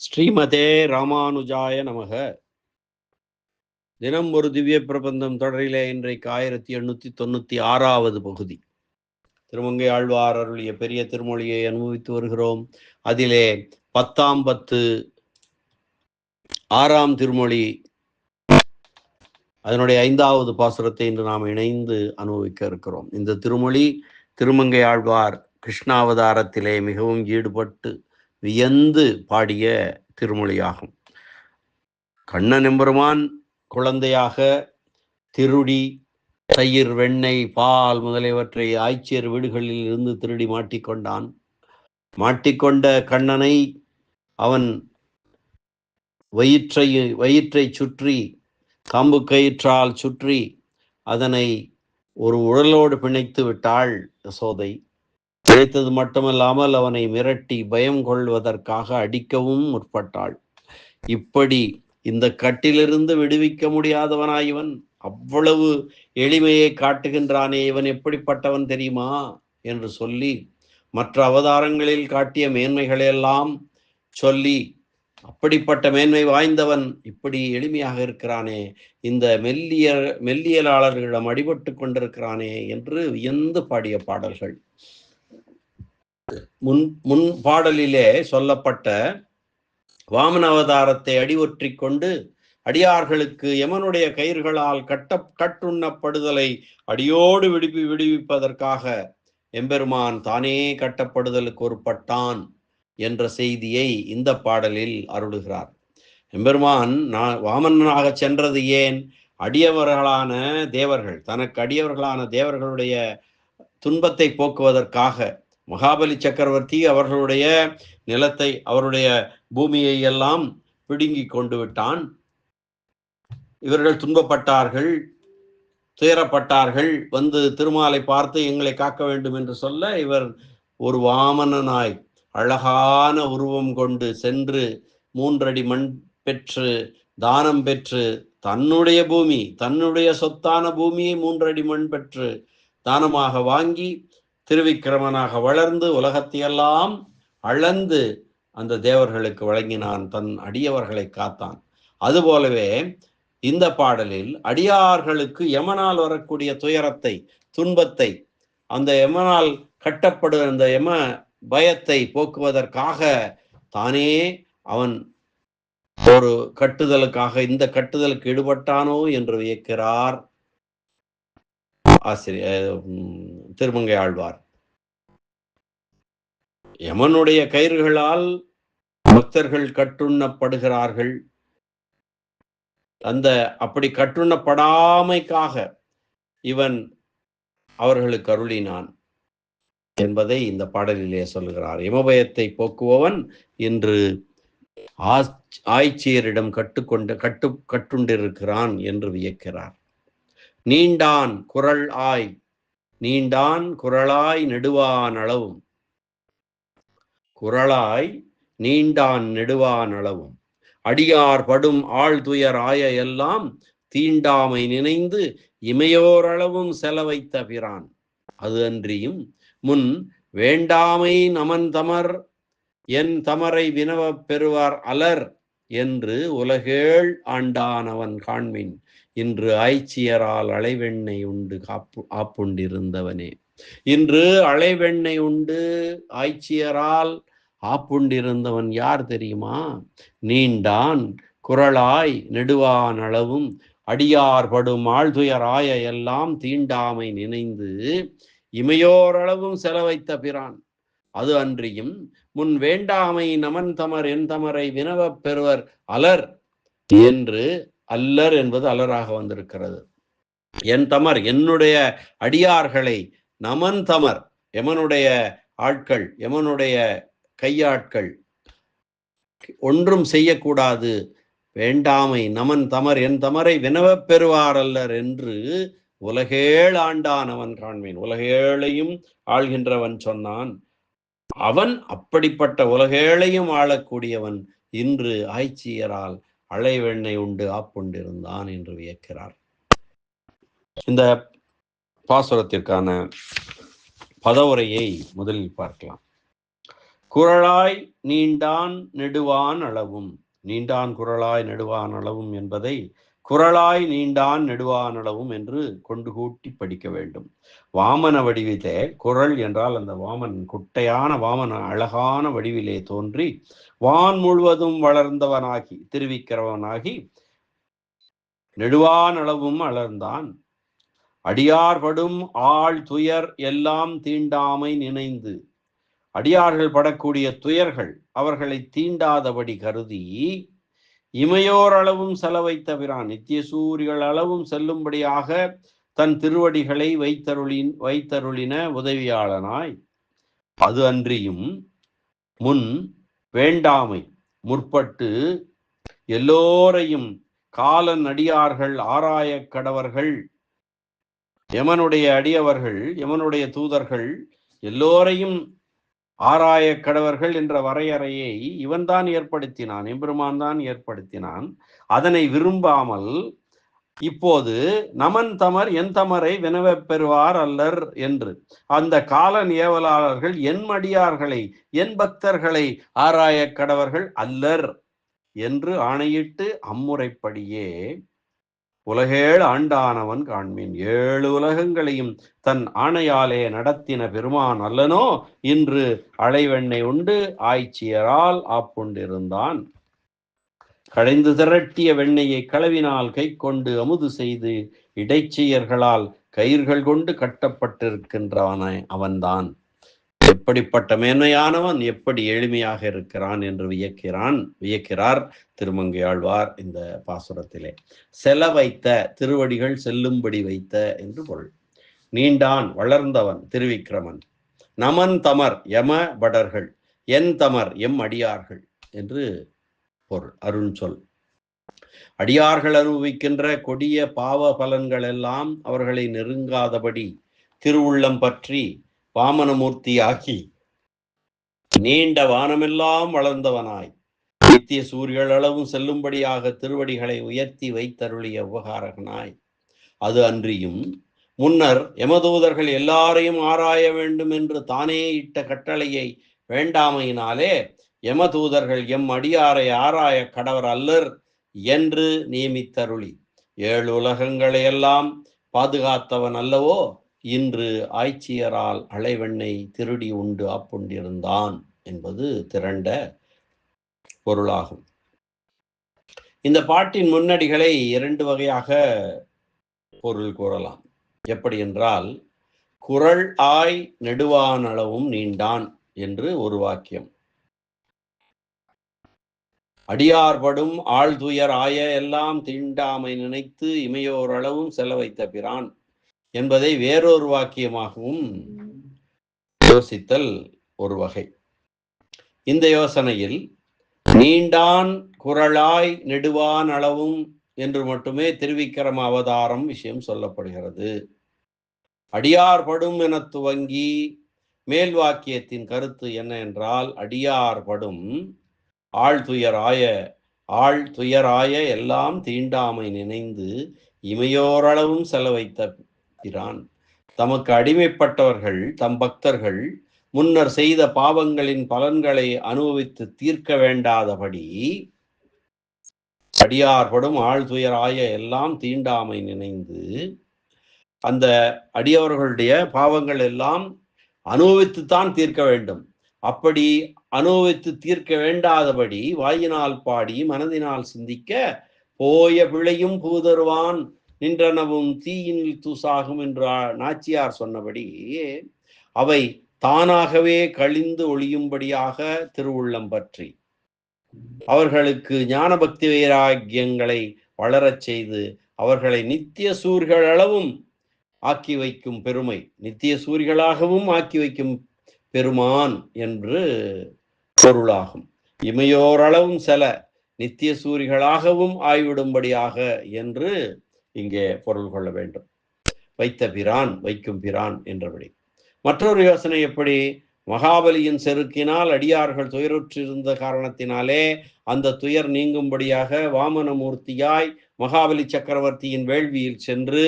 ஸ்ரீமதே ராமானுஜாய நமக. தினம் ஒரு திவ்ய பிரபந்தம் தொடரிலே இன்றைக்கு ஆயிரத்தி எண்ணூத்தி தொண்ணூத்தி ஆறாவது பகுதி. திருமங்கை ஆழ்வார் அருளிய பெரிய திருமொழியை அனுபவித்து வருகிறோம். அதிலே பத்தாம் பத்து ஆறாம் திருமொழி அதனுடைய ஐந்தாவது பாசுரத்தை இன்று நாம் இணைந்து அனுபவிக்க இருக்கிறோம். இந்த திருமொழி திருமங்கை ஆழ்வார் கிருஷ்ணாவதாரத்திலே மிகவும் ஈடுபட்டு வியந்து பாடிய திருமொழியாகும். கண்ணன் எம்பெருமான் குழந்தையாக திருடி தயிர் வெண்ணெய் பால் முதலியவற்றை ஆய்ச்சியர் வீடுகளில் இருந்து திருடி மாட்டிக்கொண்டான் மாட்டிக்கொண்ட கண்ணனை அவன் வயிற்றை வயிற்றை சுற்றி காம்பு கயிற்றால் சுற்றி அதனை ஒரு உடலோடு பிணைத்து விட்டாள் யசோதை. பிழைத்தது மட்டுமல்லாமல் அவனை மிரட்டி பயம் கொள்வதற்காக அடிக்கவும் முற்பட்டாள். இப்படி இந்த கட்டிலிருந்து விடுவிக்க முடியாதவனாய் இவன் அவ்வளவு எளிமையை காட்டுகின்றானே இவன் எப்படிப்பட்டவன் தெரியுமா? என்று சொல்லி மற்ற அவதாரங்களில் காட்டிய மேன்மைகளையெல்லாம் சொல்லி அப்படிப்பட்ட மேன்மை வாய்ந்தவன் இப்படி எளிமையாக இருக்கிறானே இந்த மெல்லிய மெல்லியலாளர்களிடம் அடிபட்டு கொண்டிருக்கிறானே என்று வியந்து பாடிய பாடல்கள். முன் முன் பாடலிலே சொல்லப்பட்ட வாமன அவதாரத்தை அடிவற்றி கொண்டு அடியார்களுக்கு யமனுடைய கயிர்களால் கட்ட கட்டுண்ணப்படுதலை அடியோடு விடுவி விடுவிப்பதற்காக எம்பெருமான் தானே கட்டப்படுதலுக்கு ஒருப்பட்டான் என்ற செய்தியை இந்த பாடலில் அருளுகிறார். எம்பெருமான் நான் வாமனாக சென்றது ஏன்? அடியவர்களான தேவர்கள் தனக்கு அடியவர்களான தேவர்களுடைய துன்பத்தை போக்குவதற்காக மகாபலி சக்கரவர்த்தி அவர்களுடைய நிலத்தை அவருடைய பூமியை எல்லாம் பிடுங்கி கொண்டு விட்டான். இவர்கள் துன்பப்பட்டார்கள் துயரப்பட்டார்கள் வந்து திருமாலை பார்த்து எங்களை காக்க வேண்டும் என்று சொல்ல இவர் ஒரு வாமனனாய் அழகான உருவம் கொண்டு சென்று மூன்றடி மண் பெற்று தானம் பெற்று தன்னுடைய பூமி தன்னுடைய சொத்தான பூமியை மூன்றடி மண் பெற்று தானமாக வாங்கி திருவிக்கிரமனாக வளர்ந்து உலகத்தையெல்லாம் அளந்து அந்த தேவர்களுக்கு வழங்கினான் தன் அடியவர்களை காத்தான். அதுபோலவே இந்த பாடலில் அடியார்களுக்கு யமனால் வரக்கூடிய துயரத்தை துன்பத்தை அந்த யமனால் கட்டப்படும் அந்த யம பயத்தை போக்குவதற்காக தானே அவன் ஒரு கட்டுதலுக்காக இந்த கட்டுதலுக்கு ஈடுபட்டானோ என்று வியக்கிறார். ஆசிரியர் திருமங்கை ஆழ்வார். யமனுடைய கயிறுகளால் பக்தர்கள் கட்டுண்ணப்படுகிறார்கள். அந்த அப்படி கட்டுண்ணப்படாமைக்காக இவன் அவர்களுக்கு அருளினான் என்பதை இந்த பாடலிலே சொல்கிறார். இமபயத்தை போக்குபவன் இன்று ஆய்ச்சியரிடம் கட்டுக்கொண்டு கட்டு கட்டுண்டிருக்கிறான் என்று வியக்கிறார். நீண்டான் குரல் ஆய் நீண்டான் குரலாய் நெடுவான் அளவும் குரலாய் நீண்டான் நெடுவான் அளவும் அடியார் படும் ஆழ்துயர் ஆய எல்லாம் தீண்டாமை நினைந்து இமையோரளவும் செலவைத்த பிரான். அது அன்றியும் முன் வேண்டாமை நமன் தமர் என் தமரை வினவப் பெறுவார் அலர் என்று உலகேள் ஆண்டானவன் காண்மின். இன்று ஆய்ச்சியரால் அலைவெண்ணை உண்டு காப்பு ஆப்புண்டிருந்தவனே. இன்று அலைவெண்ணை உண்டு ஆய்ச்சியரால் ஆப்புண்டிருந்தவன் யார் தெரியுமா? நீண்டான் குரலாய் நெடுவான் அளவும் அடியார் படும் ஆழ்துயராய எல்லாம் தீண்டாமை நினைந்து இமையோரளவும் செலவைத்த பிரான். அது அன்றியும் முன் வேண்டாமை நமன் தமர் என் தமரை வினவப் பெறுவர் அலர் என்று அல்லர் என்பது அலராக வந்திருக்கிறது. என் தமர் என்னுடைய அடியார்களை நமன் தமர் எமனுடைய ஆட்கள் எமனுடைய கையாட்கள் ஒன்றும் செய்யக்கூடாது. வேண்டாமை நமன் தமர் என் தமரை வினவப் பெறுவார் அல்லர் என்று உலகேள் ஆண்டானவன் காண்மேன் உலகேளையும் ஆள்கின்றவன் சொன்னான். அவன் அப்படிப்பட்ட உலகேளையும் ஆளக்கூடியவன் இன்று ஆய்ச்சியரால் அலைவெண்ணை உண்டு ஆப்புண்டிருந்தான் என்று வியக்கிறார். இந்த பாசுரத்திற்கான பதவுரையை முதலில் பார்க்கலாம். குரலாய் நீண்டான் நெடுவான் அளவும் நீண்டான் குரலாய் நெடுவான் அளவும் என்பதை குரலாய் நீண்டான் நெடுவான் அளவும் என்று கொண்டு கூட்டி படிக்க வேண்டும். வாமன வடிவிலே குரல் என்றால் அந்த வாமன் குட்டையான வாமன அழகான வடிவிலே தோன்றி வான் முழுவதும் வளர்ந்தவனாகி திருவிக்கிறவனாகி நெடுவான் அளவும் அடியார்படும் ஆள் துயர் எல்லாம் தீண்டாமை நினைந்து அடியார்கள் படக்கூடிய துயர்கள் அவர்களை தீண்டாதபடி கருதி இமையோர் அளவும் செலவை தவிரான் நித்திய சூரிகள் அளவும் செல்லும்படியாக தன் திருவடிகளை வைத்தருளின் வைத்தருளின உதவியாளனாய். அது அன்றியும் முன் வேண்டாமை முற்பட்டு எல்லோரையும் காலன் அடியார்கள் ஆராய கடவர்கள் எமனுடைய அடியவர்கள் எமனுடைய தூதர்கள் எல்லோரையும் ஆராய கடவர்கள் என்ற வரையறையை இவன்தான் ஏற்படுத்தினான் எம்பெருமான் தான் ஏற்படுத்தினான். அதனை விரும்பாமல் இப்போது நமன் தமர் என் தமரை வினவப் பெறுவார் அல்லர் என்று. அந்த கால ஏவலாளர்கள் என் மடியார்களை என் பக்தர்களை ஆராய கடவர்கள் அல்லர் என்று ஆணையிட்டு அம்முறைப்படியே உலகேழு ஆண்டானவன் காண்மீன் ஏழு உலகங்களையும் தன் ஆணையாலே நடத்தின பெருமான் அல்லனோ? இன்று அலைவெண்ணை உண்டு ஆய்ச்சியரால் ஆப்புண்டிருந்தான். கடைந்து திரட்டிய வெண்ணெயை களவினால் கை கொண்டு அமுது செய்து இடைச்செயர்களால் கயிர்கள் கொண்டு கட்டப்பட்டிருக்கின்றவன அவன்தான். எப்படிப்பட்ட மேன்மையானவன் எப்படி எளிமையாக இருக்கிறான் என்று வியக்கிறான் வியக்கிறார் திருமங்கையாழ்வார் இந்த பாசுரத்திலே. செல வைத்த திருவடிகள் செல்லும்படி வைத்த என்று பொருள். நீண்டான் வளர்ந்தவன் திருவிக்கிரமன். நமன் தமர் யம படர்கள் என் தமர் எம் அடியார்கள் என்று பொருள் அருண் சொல். அடியார்கள் அனுபவிக்கின்ற கொடிய பாவ பலன்கள் எல்லாம் அவர்களை நெருங்காதபடி திருவுள்ளம் பற்றி வாமனமூர்த்தியாகி நீண்ட வானமெல்லாம் வளர்ந்தவனாய் நித்திய சூரியல் அளவும் செல்லும்படியாக திருவடிகளை உயர்த்தி வைத்தருளிய உபகாரகனாய். அது அன்றியும் முன்னர் எமதூதர்கள் எல்லாரையும் ஆராய வேண்டும் என்று தானே இட்ட கட்டளையை வேண்டாமையினாலே எமதூதர்கள் எம் அடியாரை ஆராய கடவர் அல்லர் என்று நியமித்தருளி. ஏழு உலகங்களை எல்லாம் பாதுகாத்தவன் அல்லவோ? இன்று ஆய்ச்சியரால் அலைவெண்ணை திருடி உண்டு ஆப்புண்டிருந்தான் என்பது திரண்ட பொருளாகும். இந்த பாட்டின் முன்னடிகளை இரண்டு வகையாக பொருள் கூறலாம். எப்படி என்றால் குரல் ஆய் நெடுவான் அளவும் நீண்டான் என்று ஒரு வாக்கியம். அடியார்படும் ஆழ்துயர் ஆய எல்லாம் தீண்டாமை நினைத்து இமையோரளவும் செலவைத்த பிரான். என்பதை வேறொரு வாக்கியமாகவும் யோசித்தல் ஒரு வகை. இந்த யோசனையில் நீண்டான் குரலாய் நெடுவான் அளவும் என்று மட்டுமே திருவிக்கிரம அவதாரம் விஷயம் சொல்லப்படுகிறது. அடியார் படும் என துவங்கி மேல் வாக்கியத்தின் கருத்து என்ன என்றால் அடியார் படும் ஆழ்துயராய ஆள் துயராய எல்லாம் தீண்டாமை நினைந்து இமையோரளவும் செலவைத்த பிரான் தமக்கு அடிமைப்பட்டவர்கள் தம் பக்தர்கள் முன்னர் செய்த பாவங்களின் பலன்களை அனுபவித்து தீர்க்க வேண்டாதபடி அடியார்படும் ஆழ்துயராய எல்லாம் தீண்டாமை நினைந்து அந்த அடியவர்களுடைய பாவங்கள் எல்லாம் அனுபவித்துத்தான் தீர்க்க வேண்டும். அப்படி அனுபவித்து தீர்க்க வேண்டாதபடி வாயினால் பாடி மனதினால் சிந்திக்க போய பிழையும் பூதருவான். நின்றனவும் தீயினில் தூசாகும் என்று நாச்சியார் சொன்னபடி அவை தானாகவே கழிந்து ஒளியும்படியாக திருவுள்ளம் பற்றி. அவர்களுக்கு ஞான பக்தி வைராக்கியங்களை வளரச் செய்து அவர்களை நித்திய சூர்கள் அளவும் ஆக்கி வைக்கும் பெருமை நித்திய சூரிகளாகவும் ஆக்கி வைக்கும் பெருமான் என்று பொருளாகும். இமையோரளவும் சில நித்திய சூரிகளாகவும் ஆய்விடும்படியாக என்று இங்கே பொருள் கொள்ள வேண்டும். வைத்த பிரான் வைக்கும் பிரான் என்றபடி. மற்றொரு யோசனை எப்படி? மகாபலியின் செருக்கினால் அடியார்கள் துயருற்றிருந்த காரணத்தினாலே அந்த துயர் நீங்கும்படியாக வாமனமூர்த்தியாய் மகாபலி சக்கரவர்த்தியின் வேள்வியில் சென்று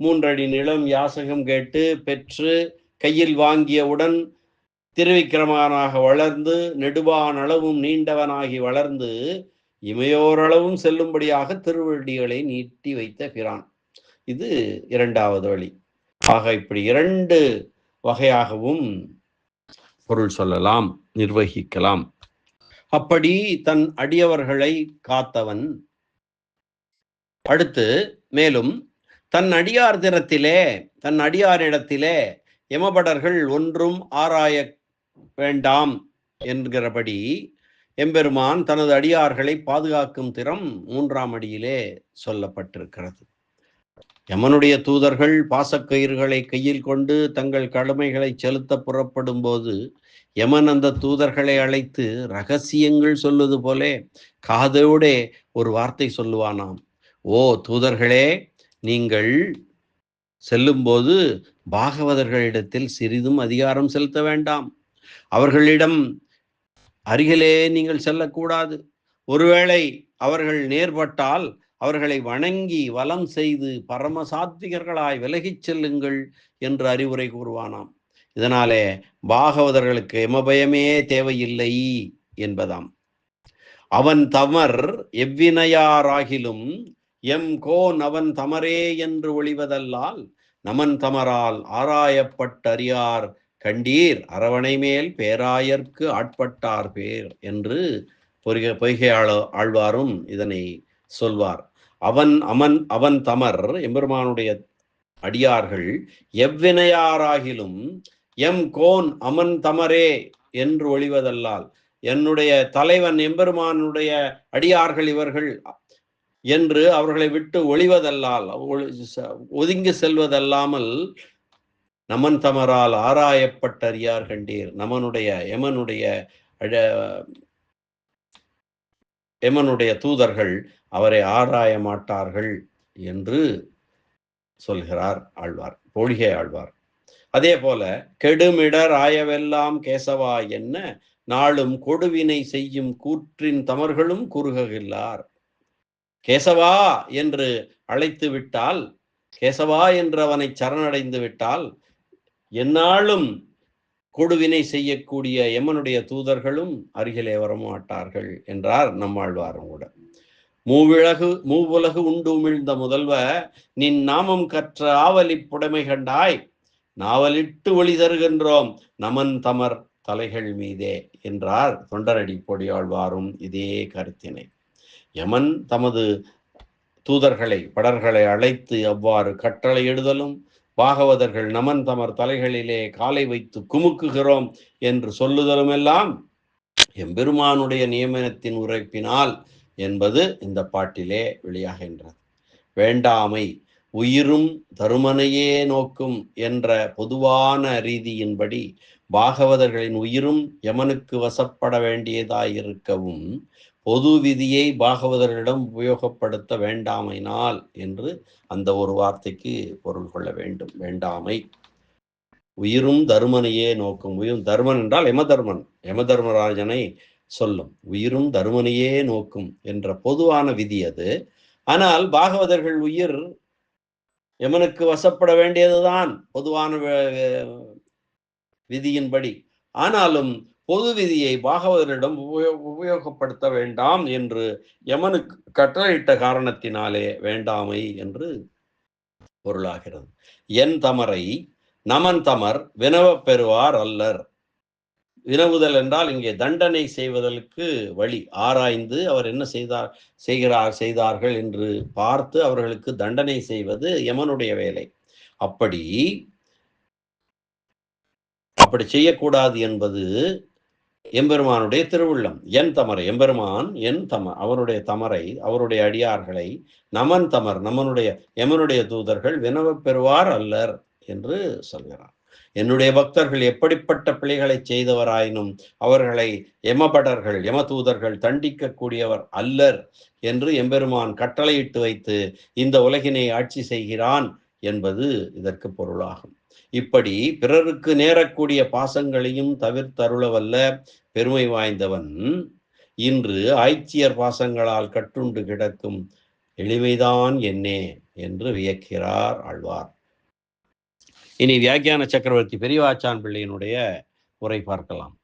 மூன்றடி நிலம் யாசகம் கேட்டு பெற்று கையில் வாங்கியவுடன் திருவிக்கிரமனாக வளர்ந்து நெடுவான் அளவும் நீண்டவனாகி வளர்ந்து இமையோரளவும் செல்லும்படியாக திருவள்ளிகளை நீட்டி வைத்த பிரான். இது இரண்டாவது வழி. ஆக இப்படி இரண்டு வகையாகவும் பொருள் சொல்லலாம் நிர்வகிக்கலாம். அப்படி தன் அடியவர்களை காத்தவன். அடுத்து மேலும் தன் அடியார் தினத்திலே தன் அடியாரிடத்திலே எமபடர்கள் ஒன்றும் ஆராய வேண்டாம் என்கிறபடி எம்பெருமான் தனது அடியார்களை பாதுகாக்கும் திறம் மூன்றாம் அடியிலே சொல்லப்பட்டிருக்கிறது. யமனுடைய தூதர்கள் பாசக்கயிறுகளை கையில் கொண்டு தங்கள் கடமைகளை செலுத்த புறப்படும் போது யமன் அந்த தூதர்களை அழைத்து ரகசியங்கள் சொல்வது போலே காதோடே ஒரு வார்த்தை சொல்லுவானாம். ஓ தூதர்களே நீங்கள் செல்லும்போது பாகவதர்களிடத்தில் சிறிதும் அதிகாரம் செலுத்த வேண்டாம். அவர்களிடம் அருகிலே நீங்கள் செல்லக்கூடாது. ஒருவேளை அவர்கள் நேர்பட்டால் அவர்களை வணங்கி வலம் செய்து பரமசாத்விகர்களாய் விலகிச் செல்லுங்கள் என்று அறிவுரை கூறுவானாம். இதனாலே பாகவதர்களுக்கு எமபயமே தேவையில்லை என்பதாம். அவன் தமர் எவ்வினையாராகிலும் எம் கோன் அவன் தமரே என்று ஒளிவதல்லால் நமன் தமரால் ஆராயப்பட்டறியார் கண்டீர் அரவணை மேல் பேராயர்க்கு ஆட்பட்டார் பேர் என்று பொய்கை பொய்கை ஆழ்வாரும் இதனை சொல்வார். அவன் அமன் அவன் தமர் எம்பெருமானுடைய அடியார்கள் எவ்வினையாராகிலும் எம் கோன் அமன் தமரே என்று ஒழிவதல்லால் என்னுடைய தலைவன் எம்பெருமானுடைய அடியார்கள் இவர்கள் என்று அவர்களை விட்டு ஒளிவதல்லால் ஒதுங்கி செல்வதல்லாமல் நமன் தமரால் ஆராயப்பட்டறியார் கண்டீர் நமனுடைய எமனுடைய எமனுடைய தூதர்கள் அவரை ஆராய மாட்டார்கள் என்று சொல்கிறார் ஆழ்வார் போழிகை ஆழ்வார். அதே போல கெடுமிடர் ஆயவெல்லாம் கேசவா என்ன? நாளும் கொடுவினை செய்யும் கூற்றின் தமர்களும் குறுககில்லார். கேசவா என்று அழைத்து விட்டால் கேசவா என்று அவனை சரணடைந்து விட்டால் என்னாலும் கொடுவினை செய்யக்கூடிய எமனுடைய தூதர்களும் அருகிலே வரமாட்டார்கள் என்றார் நம்மாழ்வாரும் கூட. மூவிழகு மூவுலகு உண்டு உமிழ்ந்த முதல்வ நின் நாமம் கற்ற ஆவலி புடைமை கண்டாய் நாவலிட்டு ஒளி தருகின்றோம் நமன் தமர் தலைகள் மீதே என்றார் தொண்டரடி பொடியாழ்வாரும் இதே கருத்தினை. யமன் தமது தூதர்களை படர்களை அழைத்து அவ்வாறு கட்டளை எழுதலும் பாகவதர்கள் நமன் தமர் தலைகளிலே காலை வைத்து குமுக்குகிறோம் என்று சொல்லுதலும் எல்லாம் எம்பெருமானுடைய நியமனத்தின் உரைப்பினால் என்பது இந்த பாட்டிலே வெளியாகின்றது. வேண்டாமை உயிரும் தருமனையே நோக்கும் என்ற பொதுவான ரீதியின்படி பாகவதர்களின் உயிரும் யமனுக்கு வசப்பட வேண்டியதாயிருக்கவும் பொது விதியை பாகவதர்களிடம் உபயோகப்படுத்த வேண்டாமைனால் என்று அந்த ஒரு வார்த்தைக்கு பொருள் கொள்ள வேண்டும். வேண்டாமை. உயிரும் தருமனையே நோக்கும். உயிரும் தர்மன் என்றால் யமதர்மன். யமதர்மராஜனை சொல்லும். உயிரும் தருமனையே நோக்கும் என்ற பொதுவான விதி அது. ஆனால் பாகவதர்கள் உயிர் யமனுக்கு வசப்பட வேண்டியதுதான் பொதுவான விதியின்படி. ஆனாலும் பொது விதியை பாகவதரிடம் உபயோகப்படுத்த வேண்டாம் என்று யமனுக்கு கட்டளையிட்ட காரணத்தினாலே வேண்டாமை என்று பொருளாகிறது. என் தமரை நமன் தமர் வினவப் பெறுவார் அல்லர். வினவுதல் என்றால் இங்கே தண்டனை செய்வதற்கு வழி. ஆராய்ந்து அவர் என்ன செய்தார் செய்கிறார் செய்தார்கள் என்று பார்த்து அவர்களுக்கு தண்டனை செய்வது யமனுடைய வேலை. அப்படி அப்படி செய்யக்கூடாது என்பது எம்பெருமானுடைய திருவுள்ளம். என் தமரை எம்பெருமான் என் தமர் அவருடைய தமரை அவருடைய அடியார்களை நமன் தமர் நமனுடைய எமனுடைய தூதர்கள் வினவப் பெறுவார் அல்லர் என்று சொல்கிறார். என்னுடைய பக்தர்கள் எப்படிப்பட்ட பிழைகளை செய்தவராயினும் அவர்களை எமபடர்கள் யமதூதர்கள் தண்டிக்கக்கூடியவர் அல்லர் என்று எம்பெருமான் கட்டளையிட்டு வைத்து இந்த உலகினை ஆட்சி செய்கிறான் என்பது இதற்கு பொருளாகும். இப்படி பிறருக்கு நேரக்கூடிய பாசங்களையும் தவிர்த்தருளவல்ல பெருமை வாய்ந்தவன் இன்று ஆய்ச்சியர் பாசங்களால் கட்டுண்டு கிடக்கும் எளிமைதான் என்னே என்று வியக்கிறார் ஆழ்வார். இனி வியாக்கியான சக்கரவர்த்தி பெரியவாச்சான் பிள்ளையினுடைய உரை பார்க்கலாம்.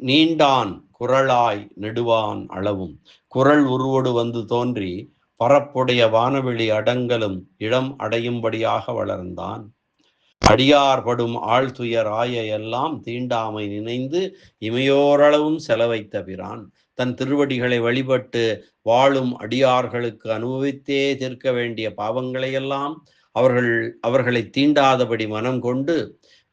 நீண்டான் குரலாய் நெடுவான் அளவும் குரல் உருவோடு வந்து தோன்றி பரப்புடைய வானவெளி அடங்கலும் இடம் அடையும்படியாக வளர்ந்தான். அடியார் படும் ஆழ்துயர் ஆய எல்லாம் தீண்டாமை நினைந்து இமையோரளவும் செலவைத்த பிரான். தன் திருவடிகளை வழிபட்டு வாழும் அடியார்களுக்கு அனுபவித்தே தீர்க்க வேண்டிய பாவங்களையெல்லாம் அவர்கள் அவர்களை தீண்டாதபடி மனம் கொண்டு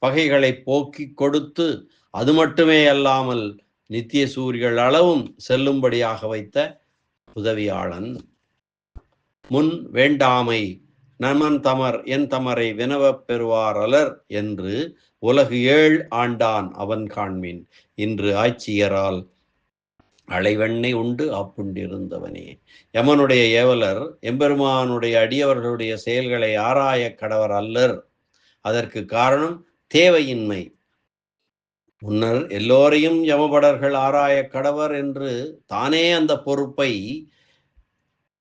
பகைகளை போக்கி கொடுத்து அது மட்டுமே அல்லாமல் நித்திய சூரியர்கள் அளவும் செல்லும்படியாக வைத்த உதவியாளன். முன் வேண்டாமை நமன் தமர் என் தமரை வினவப் பெறுவாரலர் என்று உலகு ஏழ் ஆண்டான் அவன் காண்மின் இன்று ஆட்சியரால் அலைவெண்ணை உண்டு அப்புண்டிருந்தவனே யமனுடைய ஏவலர் எம்பெருமானுடைய அடியவர்களுடைய செயல்களை ஆராய கடவர் அல்லர். அதற்கு காரணம் தேவையின்மை. முன்னர் எல்லோரையும் யமபடர்கள் ஆராய கடவர் என்று தானே அந்த பொறுப்பை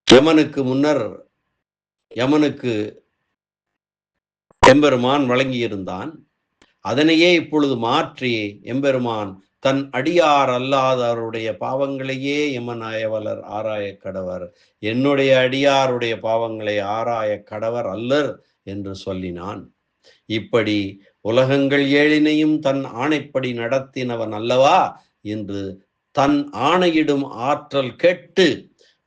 யமனுக்கு முன்னர் யமனுக்கு எம்பெருமான் வழங்கியிருந்தான். அதனையே இப்பொழுது மாற்றி எம்பெருமான் தன் அடியார் அல்லாதவருடைய பாவங்களையே யமநாயவலர் ஆராய கடவர். என்னுடைய அடியாருடைய பாவங்களை ஆராய கடவர் அல்லர் என்று சொல்லினான். இப்படி உலகங்கள் ஏழினையும் தன் ஆணைப்படி நடத்தினவன் அல்லவா? என்று தன் ஆணையிடும் ஆற்றல் கெட்டு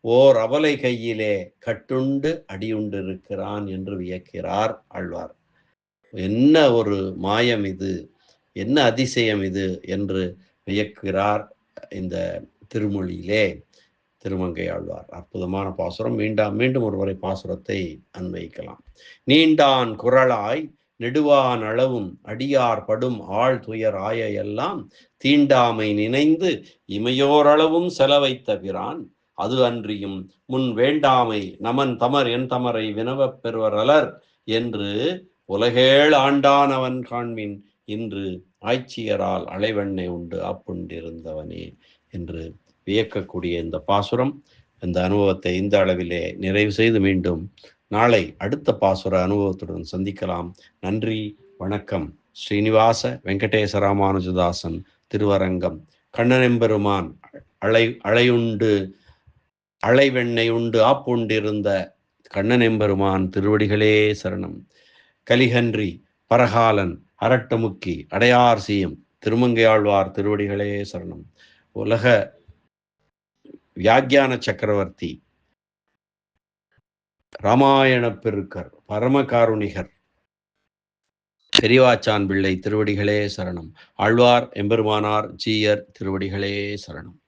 ஓர் அவலை கையிலே கட்டுண்டு அடியுண்டிருக்கிறான் என்று வியக்கிறார் ஆழ்வார். என்ன ஒரு மாயம் இது? என்ன அதிசயம் இது? என்று வியக்கிறார் இந்த திருமொழியிலே திருமங்கை ஆழ்வார். அற்புதமான பாசுரம். மீண்டாம் மீண்டும் ஒருவரை பாசுரத்தை அன்வைக்கலாம் நீண்டான் குரலாய் நெடுவான் அளவும் அடியார் படும் ஆள் துயர் ஆய எல்லாம் தீண்டாமை நினைந்து இமையோரளவும் செலவைத்த பிரான் அது அன்றியும் முன் வேண்டாமை நமன் தமர் என் தமரை வினவப் பெறுவரலர் என்று உலகேள் ஆண்டான் அவன் காண்மின் இன்று ஆய்ச்சியரால் அலைவெண்ணை உண்டு அப்புண்டிருந்தவனே என்று வியக்கக்கூடிய இந்த பாசுரம் இந்த அனுபவத்தை இந்த அளவிலே நிறைவு செய்து மீண்டும் நாளை அடுத்த பாசுர அனுபவத்துடன் சந்திக்கலாம். நன்றி வணக்கம். ஸ்ரீனிவாச வெங்கடேச ராமானுஜதாசன் திருவரங்கம். கண்ணனெம்பெருமான் அலை அலையுண்டு அலைவெண்ணை உண்டு ஆப்புண்டிருந்த கண்ணனெம்பெருமான் திருவடிகளே சரணம். கலிகன்றி பரகாலன் அரட்டமுக்கி அடையார் சீயம் திருமங்கையாழ்வார் திருவடிகளே சரணம். உலக வியாக்கியான சக்கரவர்த்தி ராமாயண பெருக்கர் பரமகாருணிகர் பெரியவாச்சான் பிள்ளை திருவடிகளே சரணம். ஆழ்வார் எம்பெருமானார் ஜீயர் திருவடிகளே சரணம்.